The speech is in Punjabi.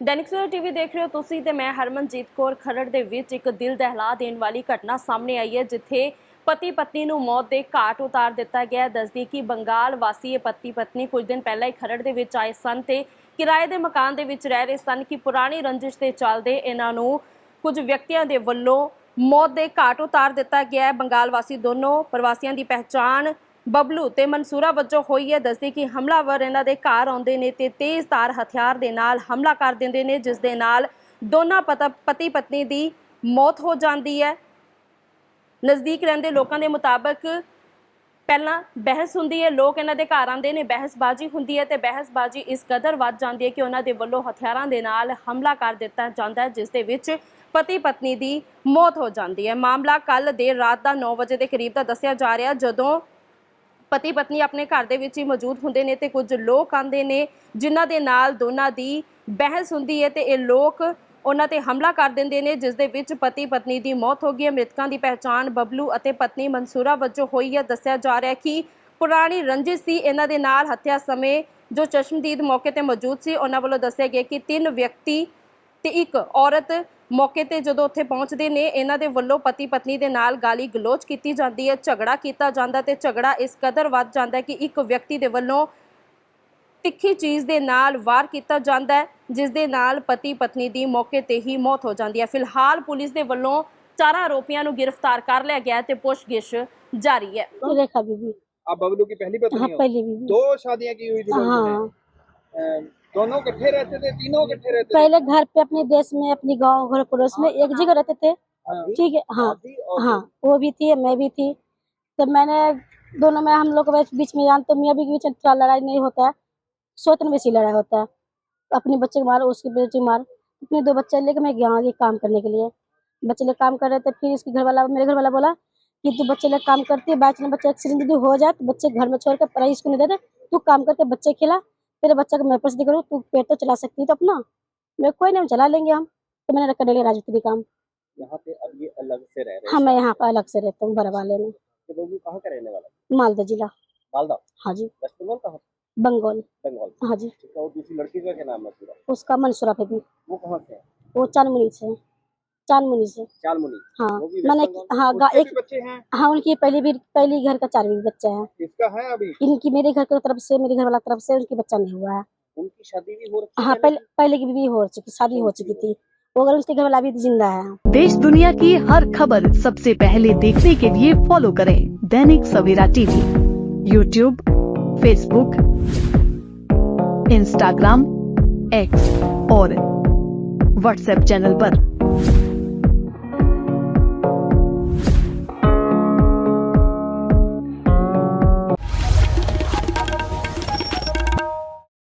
ਦੈਨਿਕ ਸਵੇਰਾ ਟੀਵੀ ਦੇਖ ਰਹੇ ਹੋ ਤੁਸੀਂ ਤੇ ਮੈਂ ਹਰਮਨਜੀਤ ਕੌਰ ਖਰੜ ਦੇ ਵਿੱਚ ਇੱਕ ਦਿਲ ਦਹਿਲਾ ਦੇਣ ਵਾਲੀ ਘਟਨਾ ਸਾਹਮਣੇ ਆਈ ਹੈ, ਜਿੱਥੇ ਪਤੀ ਪਤਨੀ ਨੂੰ ਮੌਤ ਦੇ ਘਾਟ ਉਤਾਰ ਦਿੱਤਾ ਗਿਆ ਦੱਸਦੀ ਕਿ ਬੰਗਾਲ ਵਾਸੀ ਇਹ ਪਤੀ ਪਤਨੀ ਕੁਝ ਦਿਨ ਪਹਿਲਾਂ ਹੀ ਖਰੜ ਦੇ ਵਿੱਚ ਆਏ ਸਨ ਤੇ ਕਿਰਾਏ ਦੇ ਮਕਾਨ ਦੇ ਵਿੱਚ ਰਹਿ ਰਹੇ ਸਨ ਕਿ ਪੁਰਾਣੀ ਰੰਜਿਸ਼ ਦੇ ਚੱਲਦੇ ਇਹਨਾਂ ਨੂੰ ਕੁਝ ਵਿਅਕਤੀਆਂ ਦੇ ਵੱਲੋਂ ਮੌਤ ਦੇ ਘਾਟ ਉਤਾਰ ਦਿੱਤਾ ਗਿਆ ਹੈ। ਬੰਗਾਲ ਵਾਸੀ ਦੋਨੋਂ ਪ੍ਰਵਾਸੀਆਂ ਦੀ ਪਹਿਚਾਣ ਬਬਲੂ ਤੇ ਮਨਸੂਰਾ ਵਜੋਂ ਹੋਈ ਹੈ ਦੱਸਦੀ ਕਿ ਹਮਲਾਵਰ ਇਹਨਾਂ ਦੇ ਘਰ ਆਉਂਦੇ ਨੇ ਤੇ ਤੇਜ਼ ਤਾਰ ਹਥਿਆਰ ਦੇ ਨਾਲ ਹਮਲਾ ਕਰ ਦਿੰਦੇ ਨੇ, ਜਿਸ ਦੇ ਨਾਲ ਦੋਨਾਂ ਪਤ- ਪਤੀ ਪਤਨੀ ਦੀ ਮੌਤ ਹੋ ਜਾਂਦੀ ਹੈ। ਨਜ਼ਦੀਕ ਰਹਿੰਦੇ ਲੋਕਾਂ ਦੇ ਮੁਤਾਬਕ ਪਹਿਲਾਂ ਬਹਿਸ ਹੁੰਦੀ ਹੈ, ਲੋਕ ਇਹਨਾਂ ਦੇ ਘਰ ਆਉਂਦੇ ਨੇ, ਬਹਿਸਬਾਜ਼ੀ ਹੁੰਦੀ ਹੈ ਤੇ ਬਹਿਸਬਾਜ਼ੀ ਇਸ ਕਦਰ ਵੱਧ ਜਾਂਦੀ ਹੈ ਕਿ ਉਹਨਾਂ ਦੇ ਵੱਲੋਂ ਹਥਿਆਰਾਂ ਦੇ ਨਾਲ ਹਮਲਾ ਕਰ ਦਿੱਤਾ ਜਾਂਦਾ ਹੈ, ਜਿਸ ਦੇ ਵਿੱਚ ਪਤੀ ਪਤਨੀ ਦੀ ਮੌਤ ਹੋ ਜਾਂਦੀ ਹੈ। ਮਾਮਲਾ ਕੱਲ ਦੇਰ ਰਾਤ ਦਾ 9 ਵਜੇ ਦੇ ਕਰੀਬ ਦਾ ਦੱਸਿਆ ਜਾ ਰਿਹਾ, ਜਦੋਂ ਪਤੀ ਪਤਨੀ ਆਪਣੇ ਘਰ ਦੇ ਵਿੱਚ ਹੀ ਮੌਜੂਦ ਹੁੰਦੇ ਨੇ ਤੇ ਕੁਝ ਲੋਕ ਆਂਦੇ ਨੇ, ਜਿਨ੍ਹਾਂ ਦੇ ਨਾਲ ਦੋਨਾਂ ਦੀ ਬਹਿਸ ਹੁੰਦੀ ਹੈ ਤੇ ਇਹ ਲੋਕ ਉਹਨਾਂ ਤੇ ਹਮਲਾ ਕਰ ਦਿੰਦੇ ਨੇ, ਜਿਸ ਦੇ ਵਿੱਚ ਪਤੀ ਪਤਨੀ ਦੀ ਮੌਤ ਹੋ ਗਈ ਹੈ। ਮ੍ਰਿਤਕਾਂ ਦੀ ਪਹਿਚਾਣ ਬਬਲੂ ਅਤੇ ਪਤਨੀ ਮਨਸੂਰਾ ਵਜੋਂ ਹੋਈ ਹੈ। ਦੱਸਿਆ ਜਾ ਰਿਹਾ ਹੈ ਕਿ ਪੁਰਾਣੀ ਰੰਜਿਸ਼ ਸੀ। ਇਹਨਾਂ ਦੇ ਨਾਲ ਹੱਤਿਆ ਸਮੇਂ ਜੋ ਚਸ਼ਮਦੀਦ ਮੌਕੇ ਤੇ ਮੌਜੂਦ ਸੀ, ਉਹਨਾਂ ਵੱਲੋਂ ਦੱਸਿਆ ਗਿਆ ਕਿ ਤਿੰਨ ਵਿਅਕਤੀ ਤੇ ਇੱਕ ਔਰਤ ਮੌਕੇ ਤੇ ਜਦੋਂ ਉੱਥੇ ਪਹੁੰਚਦੇ ਨੇ ਇਹਨਾਂ ਦੇ ਵੱਲੋਂ ਪਤੀ ਪਤਨੀ ਦੇ ਨਾਲ ਗਾਲੀ ਗਲੋਚ ਕੀਤੀ ਜਾਂਦੀ ਹੈ ਝਗੜਾ ਕੀਤਾ ਜਾਂਦਾ ਤੇ ਝਗੜਾ ਇਸ ਕਦਰ ਵੱਧ ਜਾਂਦਾ ਹੈ ਕਿ ਇੱਕ ਵਿਅਕਤੀ ਦੇ ਵੱਲੋਂ ਤਿੱਖੀ ਚੀਜ਼ ਦੇ ਨਾਲ ਵਾਰ ਕੀਤਾ ਜਾਂਦਾ ਹੈ ਜਿਸ ਦੇ ਨਾਲ ਪਤੀ ਪਤਨੀ ਦੀ ਮੌਕੇ ਤੇ ਹੀ ਮੌਤ ਹੋ ਜਾਂਦੀ ਹੈ ਫਿਲਹਾਲ ਪੁਲਿਸ ਦੇ ਵੱਲੋਂ ਚਾਰਾਂ ਆਰੋਪੀਆਂ ਨੂੰ ਗ੍ਰਿਫਤਾਰ ਕਰ ਲਿਆ ਗਿਆ ਹੈ ਤੇ ਪੁੱਛਗਿੱਛ ਜਾਰੀ ਹੈ रेखा बीबी आप बबलू की पहली पत्नी हाँ हो पहली बीबी दो शादियां की हुई थी बबलू ने हाँ अ, दोनों इकट्ठे रहते थे तीनों इकट्ठे रहते थे। पहले घर पे अपने देश में अपने गाँव घर पड़ोस में एक जगह रहते थे। हाँ, ठीक है हाँ भी हाँ वो भी थी मैं भी थी। तो मैंने दोनों में हम लोग बीच में जान तो मियाँ के बीच में लड़ाई नहीं होता है। सोतन बेसी लड़ाई होता है। अपने बच्चे को मारो उसके बेटे को मार। अपने दो बच्चे लेके मैं गया आगे काम करने के लिए। बच्चे लोग काम कर रहे थे फिर इसके घर वाला मेरे घर वाला बोला कि तू बच्चे लोग काम करती है बाइक में बच्चे एक्सीडेंट यदि हो जाए तो बच्चे घर में छोड़ कर पढ़ाई स्कूल नहीं देते तू काम करके बच्चे खिला। तेरे बच्चा को मैं पैसे दे करूँ तू पेट तो चला सकती है तो अपना। मैं कोई नहीं चला लेंगे हम। तो मैंने रखा डेली राजपूती काम। यहाँ पे अब ये अलग से रह रहे हाँ मैं यहाँ पर अलग से रहता हूँ बड़ा वाले में। तो कहाँ का रहने वाला मालदा जिला। मालदा? हाँ जी। वेस्ट बंगाल कहाँ? बंगाल। बंगाल। हाँ जी। है और दूसरी लड़की का क्या नाम है उसका मंसूरा पे वो कहाँ से है? वो चांदमुनी से चांदमुनी से। चालमुनी हाँ। मैंने हाँ गा, एक बच्चे हैं? हाँ उनकी पहली भी पहली घर का चार भी बच्चा है। किसका है अभी? इनकी मेरे घर की तरफ़ से मेरे घर वाला तरफ़ से उनकी बच्चा नहीं हुआ है। उनकी शादी भी हो रखी हाँ पहले? पहले की भी हो चुकी शादी हो चुकी थी। वो अगर उसके घर वाला भी ज़िंदा है। देश दुनिया की हर खबर सबसे पहले देखने के लिए फॉलो करें Dainik Savera TV YouTube Facebook Instagram X और व्हाट्सएप चैनल पर।